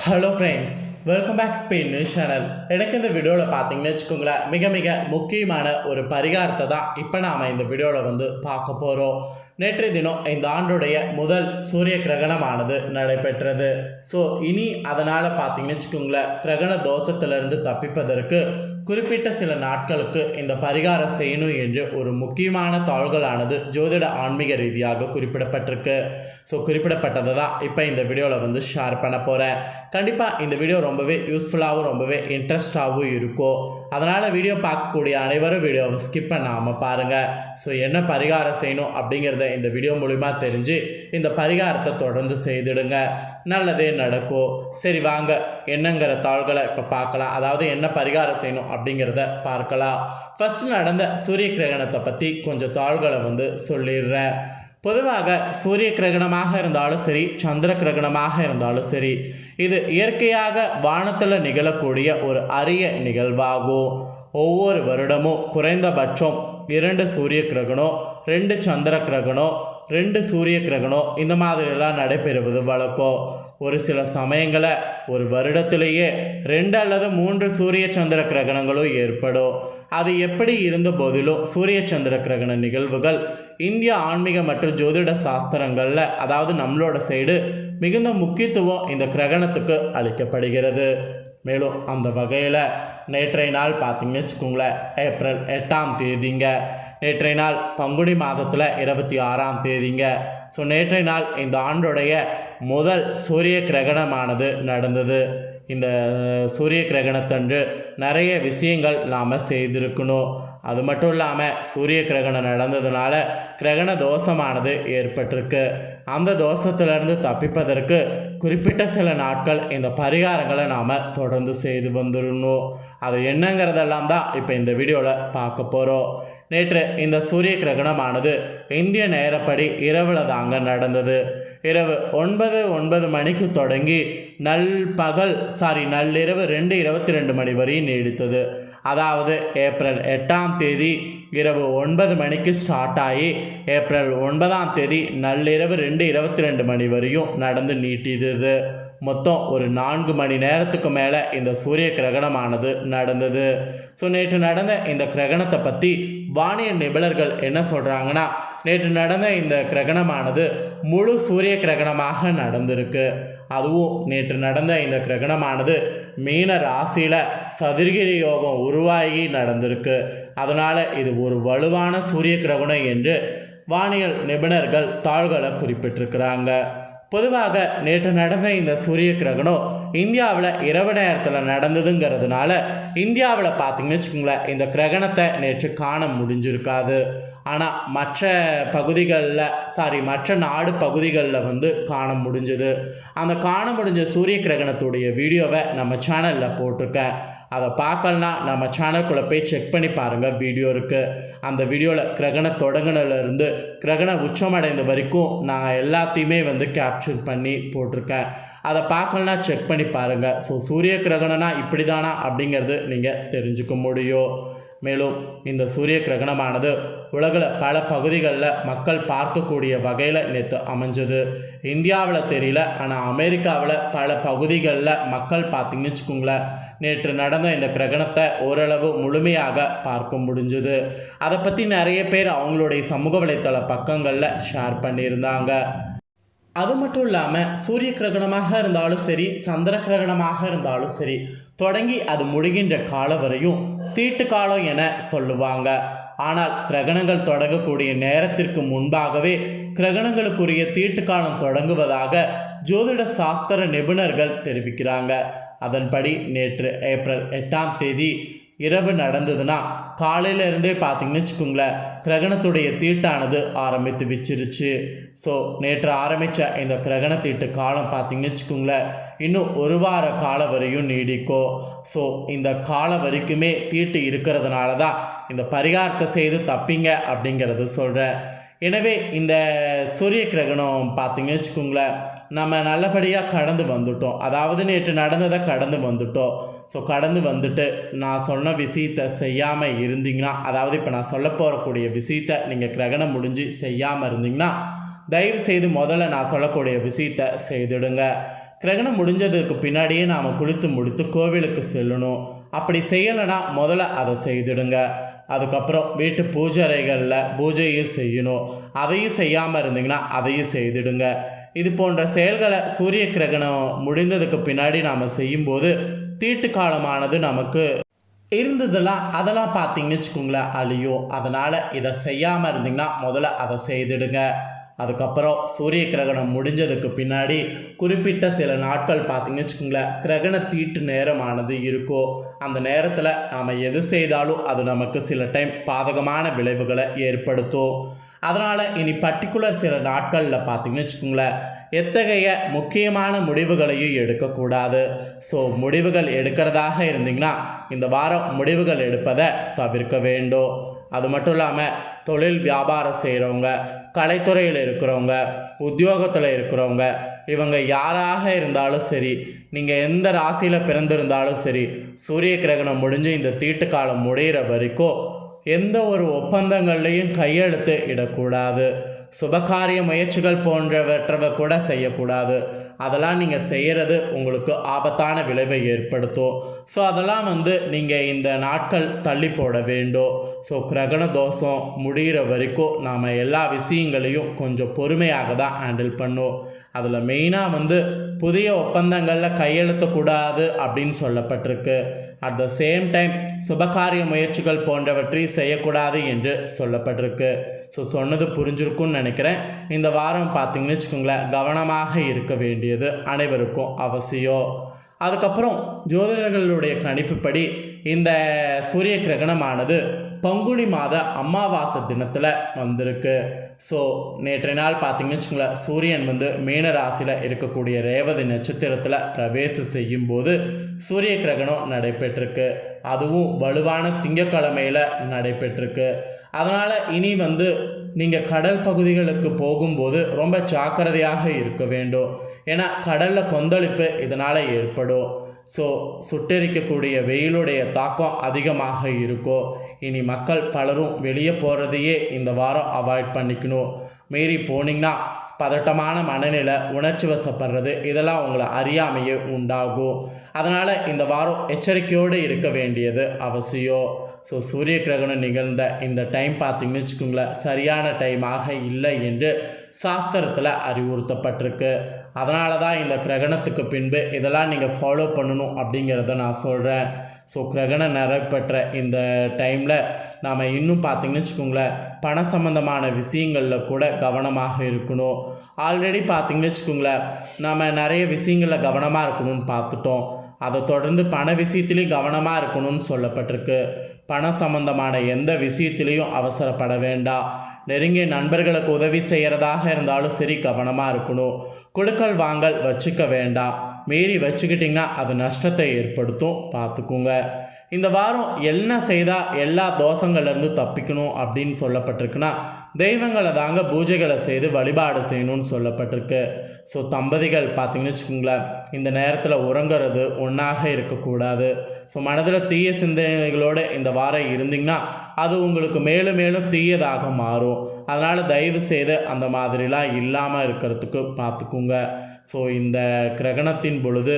Hello friends welcome back Spain news channel எனக்கு இந்த வீடியோவில் பார்த்தீங்கன்னு வச்சுக்கோங்களேன் மிக மிக முக்கியமான ஒரு பரிகாரத்தை தான் இப்போ நாம் இந்த வீடியோவில் வந்து பார்க்க போகிறோம் நேற்றைய தினம் இந்த ஆண்டுடைய முதல் சூரிய கிரகணமானது நடைபெற்றது. ஸோ இனி அதனால் பார்த்தீங்கன்னு வச்சுக்கோங்களேன் கிரகண தோஷத்திலிருந்து தப்பிப்பதற்கு குறிப்பிட்ட சில நாட்களுக்கு இந்த பரிகாரம் செய்யணும் என்று ஒரு முக்கியமான தாள்களானது ஜோதிட ஆன்மீக ரீதியாக குறிப்பிடப்பட்டிருக்கு. ஸோ குறிப்பிடப்பட்டதை தான் இப்போ இந்த வீடியோவில் வந்து ஷேர் பண்ண போகிறேன் கண்டிப்பாக இந்த வீடியோ ரொம்பவே யூஸ்ஃபுல்லாகவும் ரொம்பவே இன்ட்ரெஸ்டாகவும் இருக்கும். அதனால் வீடியோ பார்க்கக்கூடிய அனைவரும் வீடியோவை ஸ்கிப் பண்ணாமல் பாருங்கள் ஸோ என்ன பரிகாரம் செய்யணும் அப்படிங்கிறத இந்த வீடியோ மூலிமா தெரிஞ்சு இந்த பரிகாரத்தை தொடர்ந்து செய்திடுங்க. நல்லதே நடக்கும். சரி வாங்க. என்னங்கிற தாள்களை இப்போ பார்க்கலாம். அதாவது என்ன பரிகாரம் செய்யணும் அப்படிங்கிறத பார்க்கலாம். ஃபஸ்ட்டு நடந்த சூரிய கிரகணத்தை பற்றி கொஞ்சம் தாள்களை வந்து சொல்லிடுறேன். பொதுவாக சூரிய கிரகணமாக இருந்தாலும் சரி சந்திர கிரகணமாக இருந்தாலும் சரி இது இயற்கையாக வானத்தில் நிகழக்கூடிய ஒரு அரிய நிகழ்வாகும். ஒவ்வொரு வருடமும் குறைந்தபட்சம் இரண்டு சூரிய கிரகணம் ரெண்டு சந்திர கிரகணம் ரெண்டு சூரிய கிரகணம் இந்த மாதிரியெல்லாம் நடைபெறுவது வழக்கம். ஒரு சில சமயங்களில் ஒரு வருடத்திலேயே ரெண்டு அல்லது மூன்று சூரிய சந்திர கிரகணங்களும் ஏற்படும். அது எப்படி இருந்த போதிலும் சூரிய சந்திர கிரகண நிகழ்வுகள் இந்திய ஆன்மீக மற்றும் ஜோதிட சாஸ்திரங்களில் அதாவது நம்மளோட சைடு மிகுந்த முக்கியத்துவம் இந்த கிரகணத்துக்கு அளிக்கப்படுகிறது. மேலும் அந்த வகையில் நேற்றைய நாள் பார்த்தீங்கன்னு வச்சுக்கோங்களேன் ஏப்ரல் எட்டாம் தேதிங்க. நேற்றைய நாள் பங்குனி மாதத்தில் இருபத்தி ஆறாம் தேதிங்க. ஸோ நேற்றைய நாள் இந்த ஆண்டுடைய முதல் சூரிய கிரகணமானது நடந்தது. இந்த சூரிய கிரகணத்தன்று நிறைய விஷயங்கள் நாம் செய்திருக்கணும். அது மட்டும் இல்லாமல் சூரிய கிரகணம் நடந்ததுனால கிரகண தோஷமானது ஏற்பட்டிருக்கு. அந்த தோஷத்திலிருந்து தப்பிப்பதற்கு குறிப்பிட்ட சில நாட்கள் இந்த பரிகாரங்களை நாம் தொடர்ந்து செய்து வந்துடணும். அது என்னங்கிறதெல்லாம் தான் இப்போ இந்த வீடியோவில் பார்க்க போகிறோம் நேற்று இந்த சூரிய கிரகணமானது இந்திய நேரப்படி இரவில் தாங்க நடந்தது. இரவு ஒன்பது ஒன்பது மணிக்கு தொடங்கி நல் பகல் சாரி நள்ளிரவு ரெண்டு இருபத்தி ரெண்டு மணி வரையும் நீடித்தது. அதாவது ஏப்ரல் எட்டாம் தேதி இரவு ஒன்பது மணிக்கு ஸ்டார்ட் ஆகி ஏப்ரல் ஒன்பதாம் தேதி நள்ளிரவு ரெண்டு இருபத்தி ரெண்டு மணி வரையும் நடந்து நீட்டியது மொத்தம் ஒரு நான்கு மணி நேரத்துக்கு மேலே இந்த சூரிய கிரகணமானது நடந்தது. ஸோ நேற்று நடந்த இந்த கிரகணத்தை பற்றி வானிய நிபுணர்கள் என்ன சொல்கிறாங்கன்னா நேற்று நடந்த இந்த கிரகணமானது முழு சூரிய கிரகணமாக நடந்திருக்கு. அதுவும் நேற்று நடந்த இந்த கிரகணமானது மீன ராசியில் சதுர்கிரி யோகம் உருவாகி நடந்திருக்கு. அதனால் இது ஒரு வலுவான சூரிய கிரகணம் என்று வானியல் நிபுணர்கள் தாள்களை குறிப்பிட்டிருக்கிறாங்க. பொதுவாக நேற்று நடந்த இந்த சூரிய கிரகணம் இந்தியாவில் இரவு நேரத்தில் நடந்ததுங்கிறதுனால இந்தியாவில் பார்த்தீங்கன்னு வச்சுக்கோங்களேன் இந்த கிரகணத்தை நேற்று காண முடிஞ்சிருக்காது. ஆனால் மற்ற பகுதிகளில் சாரி மற்ற நாடு பகுதிகளில் வந்து காண முடிஞ்சது. அந்த காண முடிஞ்ச சூரிய கிரகணத்துடைய வீடியோவை நம்ம சேனலில் போட்டிருக்கேன். அதை பார்க்கலனா நம்ம சேனலுக்குள்ளே போய் செக் பண்ணி பாருங்கள் வீடியோ இருக்குது அந்த வீடியோவில் கிரகண தொடங்கினிலேருந்து கிரகண உச்சமடைந்த வரைக்கும் நான் எல்லாத்தையுமே வந்து கேப்சர் பண்ணி போட்டிருக்கேன். அதை பார்க்கலனா செக் பண்ணி பாருங்கள் ஸோ சூரிய கிரகணம்னா இப்படி தானா அப்படிங்கிறது நீங்கள் தெரிஞ்சுக்க முடியும். மேலும் இந்த சூரிய கிரகணமானது உலகில் பல பகுதிகளில் மக்கள் பார்க்கக்கூடிய வகையில் நேற்று அமைஞ்சது. இந்தியாவில் தெரியல ஆனால் அமெரிக்காவில் பல பகுதிகளில் மக்கள் பார்த்திங்கன்னு வச்சுக்கோங்களேன் நேற்று நடந்த இந்த கிரகணத்தை ஓரளவு முழுமையாக பார்க்க முடிஞ்சுது. அதை பற்றி நிறைய பேர் அவங்களுடைய சமூக வலைத்தள பக்கங்களில் ஷேர் பண்ணியிருந்தாங்க. அது மட்டும் இல்லாமல் சூரிய கிரகணமாக இருந்தாலும் சரி சந்திர கிரகணமாக இருந்தாலும் சரி தொடங்கி அது முடிகின்ற காலம் வரையும் தீட்டு காலம் என சொல்லுவாங்க. ஆனால் கிரகணங்கள் தொடங்கக்கூடிய நேரத்திற்கு முன்பாகவே கிரகணங்களுக்குரிய தீட்டு காலம் தொடங்குவதாக ஜோதிட சாஸ்திர நிபுணர்கள் தெரிவிக்கிறாங்க. அதன்படி நேற்று ஏப்ரல் எட்டாம் தேதி இரவு நடந்ததுன்னா காலையில இருந்தே பார்த்தீங்கன்னு வச்சுக்கோங்களேன் கிரகணத்துடைய தீட்டானது ஆரம்பித்து வச்சிருச்சு. ஸோ நேற்று ஆரம்பித்த இந்த கிரகண தீட்டு காலம் பார்த்தீங்கன்னு வச்சுக்கோங்களேன் இன்னும் ஒரு வார காலம் வரையும் நீடிக்கும் ஸோ இந்த காலம் வரைக்குமே தீட்டு இருக்கிறதுனால தான் இந்த பரிகாரத்தை செய்து தப்பிங்க அப்படிங்கிறது சொல்கிறேன் எனவே இந்த சூரிய கிரகணம் பார்த்தீங்கன்னு வச்சுக்கோங்களேன் நம்ம நல்லபடியாக கடந்து வந்துட்டோம். அதாவது நேற்று நடந்ததை கடந்து வந்துட்டோம். ஸோ கடந்து வந்துட்டு நான் சொன்ன விஷயத்தை செய்யாமல் இருந்தீங்கன்னா அதாவது இப்போ நான் சொல்ல போகக்கூடிய விஷயத்தை நீங்கள் கிரகணம் முடிஞ்சு செய்யாமல் இருந்தீங்கன்னா தயவு செய்து முதல்ல நான் சொல்லக்கூடிய விஷயத்தை செய்துடுங்க. கிரகணம் முடிஞ்சதுக்கு பின்னாடியே நாம் குளித்து முடித்து கோவிலுக்கு செல்லணும். அப்படி செய்யலைன்னா முதல்ல அதை செய்துடுங்க. அதுக்கப்புறம் வீட்டு பூஜை பூஜையும் செய்யணும். அதையும் செய்யாமல் இருந்தீங்கன்னா அதையும் செய்துடுங்க. இது போன்ற செயல்களை சூரிய கிரகணம் முடிந்ததுக்கு பின்னாடி நாம் செய்யும்போது தீட்டு காலமானது நமக்கு இருந்ததெல்லாம் அதெல்லாம் பார்த்தீங்கன்னு வச்சுக்கோங்களேன் அழியும். அதனால் இதை செய்யாமல் இருந்தீங்கன்னா முதல்ல அதை செய்துடுங்க. அதுக்கப்புறம் சூரிய கிரகணம் முடிஞ்சதுக்கு பின்னாடி குறிப்பிட்ட சில நாட்கள் பார்த்தீங்கன்னு வச்சுக்கோங்களேன் கிரகண தீட்டு நேரமானது இருக்கோ அந்த நேரத்தில் நாம் எது செய்தாலும் அது நமக்கு சில டைம் பாதகமான விளைவுகளை ஏற்படுத்தும். அதனால் இனி பர்டிகுலர் சில நாட்களில் பார்த்தீங்கன்னு வச்சுக்கோங்களேன் எத்தகைய முக்கியமான முடிவுகளையும் எடுக்கக்கூடாது. ஸோ முடிவுகள் எடுக்கிறதாக இருந்தீங்கன்னா இந்த வாரம் முடிவுகள் எடுப்பதை தவிர்க்க வேண்டும். அது மட்டும் இல்லாமல் தொழில் வியாபாரம் செய்கிறவங்க கலைத்துறையில் இருக்கிறவங்க உத்தியோகத்தில் இருக்கிறவங்க இவங்க யாராக இருந்தாலும் சரி நீங்கள் எந்த ராசியில் பிறந்திருந்தாலும் சரி சூரிய கிரகணம் முடிஞ்சு இந்த தீட்டு காலம் முடிகிற வரைக்கும் எந்த ஒரு ஒப்பந்தங்கள்லையும் கையெழுத்து இடக்கூடாது. சுபகாரிய முயற்சிகள் போன்றவற்றவை கூட செய்யக்கூடாது. அதெல்லாம் நீங்கள் செய்கிறது உங்களுக்கு ஆபத்தான விளைவை ஏற்படுத்தும். ஸோ அதெல்லாம் வந்து நீங்கள் இந்த நாட்கள் தள்ளி போட வேண்டும். ஸோ கிரகண தோஷம் முடிகிற வரைக்கும் நாம் எல்லா விஷயங்களையும் கொஞ்சம் பொறுமையாக தான் ஹேண்டில் பண்ணும். அதில் மெயினாக வந்து புதிய ஒப்பந்தங்களில் கையெழுத்தக்கூடாது அப்படின்னு சொல்லப்பட்டிருக்கு. அட் த சேம் டைம் சுபகாரிய முயற்சிகள் போன்றவற்றை செய்யக்கூடாது என்று சொல்லப்பட்டிருக்கு. ஸோ சொன்னது புரிஞ்சிருக்கும்னு நினைக்கிறேன். இந்த வாரம் பார்த்தீங்கன்னு வச்சுக்கோங்களேன் கவனமாக இருக்க வேண்டியது அனைவருக்கும் அவசியம். அதுக்கப்புறம் ஜோதிடர்களுடைய கணிப்புப்படி இந்த சூரிய கிரகணமானது பங்குனி மாத அமாவாசை தினத்தில் வந்திருக்கு. ஸோ நேற்றைய நாள் பார்த்தீங்கன்னு வச்சுங்களேன் சூரியன் வந்து மீன ராசியில் இருக்கக்கூடிய ரேவதி நட்சத்திரத்தில் பிரவேசம் செய்யும்போது சூரிய கிரகணம் நடைபெற்றிருக்கு. அதுவும் வலுவான திங்கக்கிழமையில் நடைபெற்றிருக்கு. அதனால் இனி வந்து நீங்கள் கடல் பகுதிகளுக்கு போகும்போது ரொம்ப ஜாக்கிரதையாக இருக்க வேண்டும். ஏன்னா கடலில் கொந்தளிப்பு இதனால் ஏற்படும். ஸோ சுட்டெரிக்கக்கூடிய வெயிலுடைய தாக்கம் அதிகமாக இருக்கும். இனி மக்கள் பலரும் வெளியே போகிறதையே இந்த வாரம் அவாய்ட் பண்ணிக்கணும். மீறி போனீங்கன்னா பதட்டமான மனநிலை உணர்ச்சி வசப்படுறது இதெல்லாம் உங்களை அறியாமையே உண்டாகும். அதனால் இந்த வாரம் எச்சரிக்கையோடு இருக்க வேண்டியது அவசியம். ஸோ சூரிய கிரகணம் நிகழ்ந்த இந்த டைம் பார்த்தீங்கன்னு வச்சுக்கோங்களேன் சரியான டைமாக இல்லை என்று சாஸ்திரத்தில் அறிவுறுத்தப்பட்டிருக்கு. அதனால தான் இந்த கிரகணத்துக்கு பின்பு இதெல்லாம் நீங்கள் ஃபாலோ பண்ணணும் அப்படிங்கிறத நான் சொல்கிறேன் ஸோ கிரகணம் நிறைப்பெற்ற இந்த டைமில் நாம் இன்னும் பார்த்தீங்கன்னு வச்சுக்கோங்களேன் பண சம்மந்தமான விஷயங்களில் கூட கவனமாக இருக்கணும். ஆல்ரெடி பார்த்தீங்கன்னு வச்சுக்கோங்களேன் நம்ம நிறைய விஷயங்களில் கவனமாக இருக்கணும்னு பார்த்துட்டோம். அதை தொடர்ந்து பண விஷயத்துலேயும் கவனமாக இருக்கணும்னு சொல்லப்பட்டிருக்கு. பண சம்பந்தமான எந்த விஷயத்துலேயும் அவசரப்பட வேண்டாம். நெருங்கிய நண்பர்களுக்கு உதவி செய்கிறதாக இருந்தாலும் சரி கவனமாக இருக்கணும். கொடுக்கல் வாங்கல் வச்சுக்க வேண்டாம். மீறி வச்சுக்கிட்டிங்கன்னா அது நஷ்டத்தை ஏற்படுத்தும். பார்த்துக்குங்க. இந்த வாரம் என்ன செய்தால் எல்லா தோஷங்கள்லேருந்து தப்பிக்கணும் அப்படின்னு சொல்லப்பட்டிருக்குன்னா தெய்வங்களை தாங்க பூஜைகளை செய்து வழிபாடு செய்யணும்னு சொல்லப்பட்டிருக்கு. ஸோ தம்பதிகள் பார்த்தீங்கன்னு வச்சுக்கோங்களேன் இந்த நேரத்தில் உறங்குறது ஒன்றாக இருக்கக்கூடாது. ஸோ மனதில் தீய சிந்தனைகளோடு இந்த வாரம் இருந்தீங்கன்னா அது உங்களுக்கு மேலும் மேலும் தீயதாக மாறும். அதனால் தயவு செய்து அந்த மாதிரிலாம் இல்லாமல் இருக்கிறதுக்கு பார்த்துக்குங்க. ஸோ இந்த கிரகணத்தின் பொழுது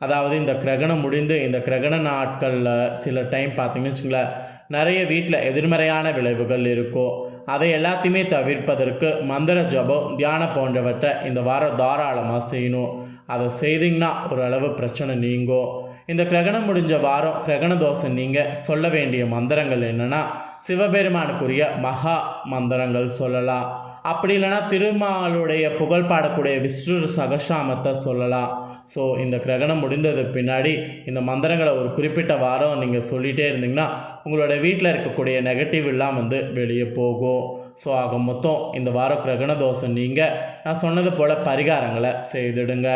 அதாவது இந்த கிரகணம் முடிந்து இந்த கிரகண நாட்களில் சில டைம் பார்த்தீங்கன்னு வச்சுங்களேன் நிறைய வீட்டில் எதிர்மறையான விளைவுகள் இருக்கும். அதை எல்லாத்தையுமே தவிர்ப்பதற்கு மந்திர ஜபம் தியானம் போன்றவற்றை இந்த வாரம் தாராளமாக செய்யணும். அதை செய்திங்கன்னா ஓரளவு பிரச்சனை நீங்கும். இந்த கிரகணம் முடிஞ்ச வாரம் கிரகண தோசை நீங்கள் சொல்ல வேண்டிய மந்திரங்கள் என்னென்னா சிவபெருமானுக்குரிய மகா மந்திரங்கள் சொல்லலாம். அப்படி இல்லைன்னா திருமாலுடைய புகழ் பாடக்கூடிய விஷ்ணு சகசாமத்தை சொல்லலாம். ஸோ இந்த கிரகணம் முடிந்தது பின்னாடி இந்த மந்திரங்களை ஒரு குறிப்பிட்ட வாரம் நீங்கள் சொல்லிகிட்டே இருந்தீங்கன்னா உங்களோட வீட்டில் இருக்கக்கூடிய நெகட்டிவ் எல்லாம் வந்து வெளியே போகும். ஸோ ஆக மொத்தம் இந்த வாரம் கிரகண தோஷம் நீங்கள் நான் சொன்னது போல் பரிகாரங்களை செய்துடுங்க.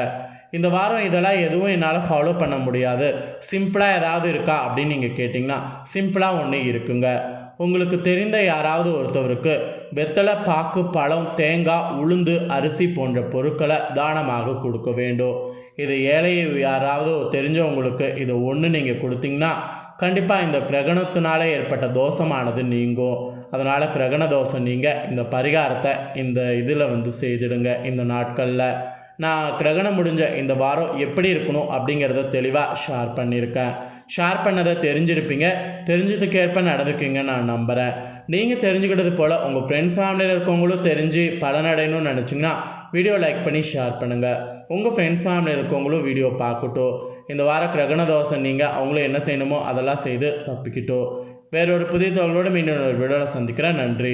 இந்த வாரம் இதெல்லாம் எதுவும் என்னால் ஃபாலோ பண்ண முடியாது. சிம்பிளாக ஏதாவது இருக்கா அப்படின்னு நீங்கள் கேட்டிங்கன்னா சிம்பிளாக ஒன்று இருக்குங்க. உங்களுக்கு தெரிந்த யாராவது ஒருத்தவருக்கு வெத்தலை பாக்கு பழம் தேங்காய் உளுந்து அரிசி போன்ற பொருட்களை தானமாக கொடுக்க வேண்டும். இது ஏழை யாராவது தெரிஞ்சவங்களுக்கு இது ஒன்று நீங்கள் கொடுத்தீங்கன்னா கண்டிப்பாக இந்த கிரகணத்தினால ஏற்பட்ட தோஷமானது நீங்கும். அதனால் கிரகண தோஷம் நீங்கள் இந்த பரிகாரத்தை இந்த இதில் வந்து செய்திடுங்க இந்த நாட்களில். நான் கிரகணம் முடிஞ்ச இந்த வாரம் எப்படி இருக்கணும் அப்படிங்கிறத தெளிவாக ஷேர் பண்ணியிருக்கேன். ஷேர் பண்ணதை தெரிஞ்சிருப்பீங்க. தெரிஞ்சதுக்கேற்ப நடந்துக்குங்க நான் நம்புகிறேன் நீங்கள் தெரிஞ்சுக்கிட்டது போல் உங்கள் ஃப்ரெண்ட்ஸ் ஃபேமிலியில் இருக்கவங்களும் தெரிஞ்சு பலனடையணும்னு நினச்சிங்கன்னா வீடியோ லைக் பண்ணி ஷேர் பண்ணுங்கள் உங்கள் ஃப்ரெண்ட்ஸ் ஃபேமிலியில் இருக்கவங்களும் வீடியோ பார்க்கட்டும். இந்த வார கிரகண தோசை நீங்கள் அவங்களும் என்ன செய்யணுமோ அதெல்லாம் செய்து தப்பிக்கிட்டோம். வேறொரு புதிய தகவலோடு மீண்டும் ஒரு வீடியோவில் சந்திக்கிறேன். நன்றி.